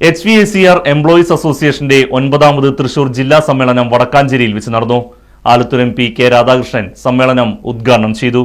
H V A C R employees അസോസിയേഷന്റെ ഒൻപതാമത് തൃശൂർ ജില്ലാ സമ്മേളനം വടക്കാഞ്ചേരിയിൽ വെച്ച് നടന്നു. Alathur M P K Radhakrishnan സമ്മേളനം ഉദ്ഘാടനം ചെയ്തു.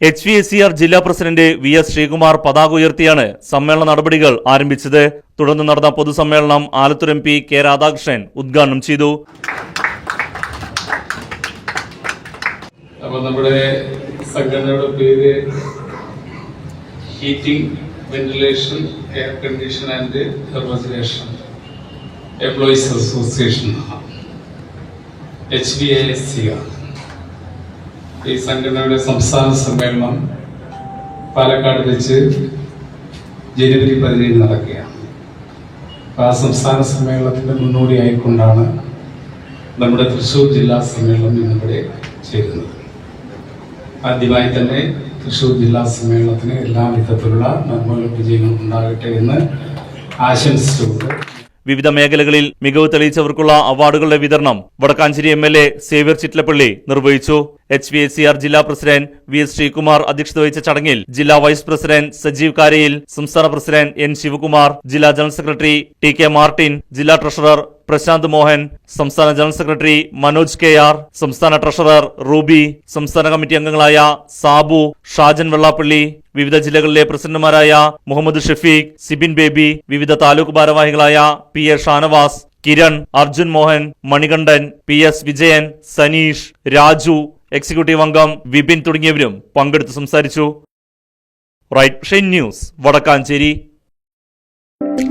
H V S C R ജില്ലാ പ്രസിഡന്റ് വി എസ് ശ്രീകുമാർ പതാക ഉയർത്തിയാണ് സമ്മേളന നടപടികൾ ആരംഭിച്ചത്. തുടർന്ന് നടന്ന പൊതുസമ്മേളനം Alathur M P K Radhakrishnan ഉദ്ഘാടനം ചെയ്തു. അപ്പോൾ നമ്മുടെ സംഘടനയുടെ പേര് heating ventilation air condition and refrigeration employees association H V S C R ഈ സംഘടനയുടെ സംസ്ഥാന സമ്മേളനം പാലക്കാട് വെച്ച് ജനുവരി പതിനേഴ് നടക്കുകയാണ്. ആ സംസ്ഥാന സമ്മേളനത്തിന്റെ മുന്നോടിയായിക്കൊണ്ടാണ് നമ്മുടെ തൃശ്ശൂർ ജില്ലാ സമ്മേളനം ഇന്നിവിടെ ചേരുന്നത്. ആദ്യമായി തന്നെ തൃശ്ശൂർ ജില്ലാ സമ്മേളനത്തിന് എല്ലാ വിധത്തിലുള്ള നന്മകളും വിജയങ്ങളും ഉണ്ടാകട്ടെ എന്ന് ആശംസിച്ചുകൊണ്ട് വിവിധ മേഖലകളിൽ മികവ് തെളിയിച്ചവർക്കുള്ള അവാർഡുകളുടെ വിതരണം Vadakkanchery M L A Xavier Chittilappilly നിർവഹിച്ചു. H V S C R ജില്ലാ പ്രസിഡന്റ് വി എസ് ശ്രീകുമാർ അധ്യക്ഷത വഹിച്ച ചടങ്ങിൽ ജില്ലാ വൈസ് പ്രസിഡന്റ് സജീവ് കാരയിൽ സംസ്ഥാന പ്രസിഡന്റ് എൻ ശിവകുമാർ ജില്ലാ general secretary T K Martin ജില്ലാ ട്രഷറർ പ്രശാന്ത് മോഹൻ സംസ്ഥാന general secretary Manoj K R സംസ്ഥാന ട്രഷറർ റൂബി സംസ്ഥാന കമ്മിറ്റി അംഗങ്ങളായ സാബു ഷാജൻ വെള്ളാപ്പള്ളി വിവിധ ജില്ലകളിലെ പ്രസിഡന്റുമാരായ മുഹമ്മദ് ഷഫീഖ് സിബിൻ ബേബി വിവിധ താലൂക്ക് ഭാരവാഹികളായ P A Shanavas Kiran Arjun Mohan Manikandan P S Vijayan Saneesh Raju executive അംഗം വിപിൻ തുടങ്ങിയവരും പങ്കെടുത്ത് സംസാരിച്ചു. Right Shey news Vadakkanchery.